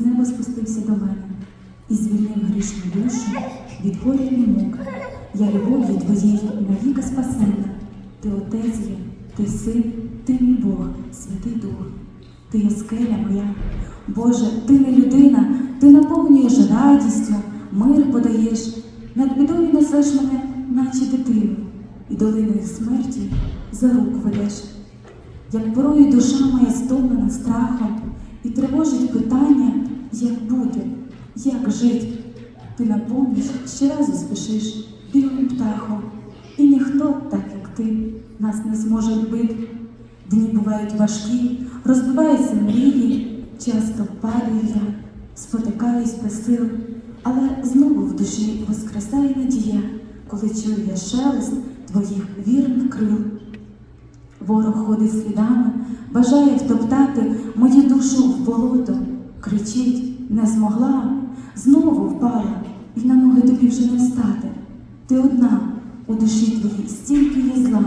з неба спустився до мене і звільнив грішну душу від горя і мук. Я любов'ю твоєю навіки спасена. Ти отець є, ти син, ти мій Бог, Святий Дух. Ти є скеля моя. Боже, ти не людина, ти наповнюєш радістю, мир подаєш, над бідою несеш мене, наче дитину, і долиною смерті за руку ведеш. Як порою душа моя стомлена страхом і тривожить питання, як бути, як жить. Ти на поміч щоразу спішиш білим птахом, і ніхто, так як ти, нас не зможе любити. Дні бувають важкі, розбиваються мрії, часто падаю я, спотикаюсь без сил, але знову в душі воскресає надія, коли чую я шелест твоїх вірних крил. Ворог ходить слідами, бажає втоптати мою душу в болото, кричить, не змогла, знову впала, і на ноги тобі вже не встати. Ти одна у душі твоїй стільки є зла.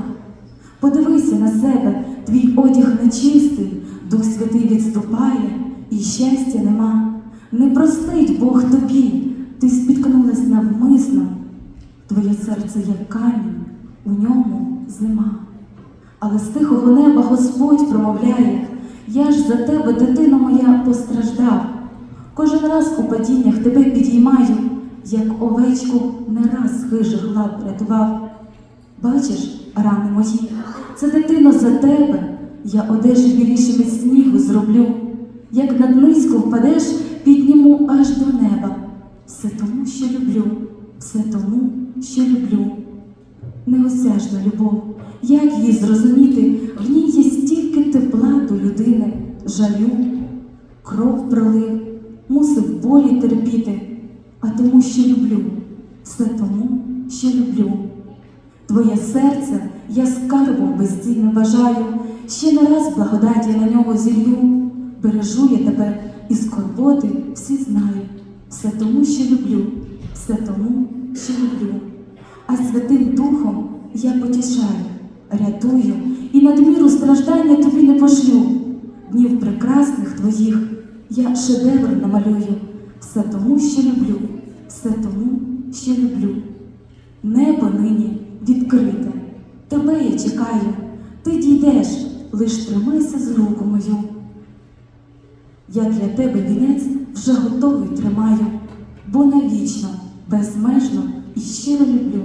Подивися на себе, твій одяг нечистий, Дух Святий відступає, і щастя нема. Не простить Бог тобі, ти спіткнулась навмисно. Твоє серце як камінь, у ньому зима. Але з тихого неба Господь промовляє, я ж за тебе, дитино моя, постраждав. Кожен раз у падіннях тебе підіймаю, як овечку не раз хижих лап рятував. Бачиш, рани мої, це дитино за тебе, я одежі білішими снігу зроблю. Як над низько впадеш, підніму аж до неба. Все тому, що люблю, все тому, що люблю. Неосяжна любов, як її зрозуміти, людини, жалю, кров пролив, мусив болі терпіти, а тому, що люблю, все тому, що люблю. Твоє серце я скарбом безцінно бажаю, ще не раз благодаті на нього зілью, бережу я тебе і скорботи всі знаю, все тому, що люблю, все тому, що люблю. А Святим Духом я потішаю, рятую і надміру страждання тобі не пошлю. Днів прекрасних твоїх я шедевр намалюю, все тому, що люблю, все тому, що люблю. Небо нині відкрите, тебе я чекаю, ти дійдеш, лиш тримайся з руку мою. Я для тебе вінець вже готовий тримаю, бо навічно, безмежно і щиро люблю.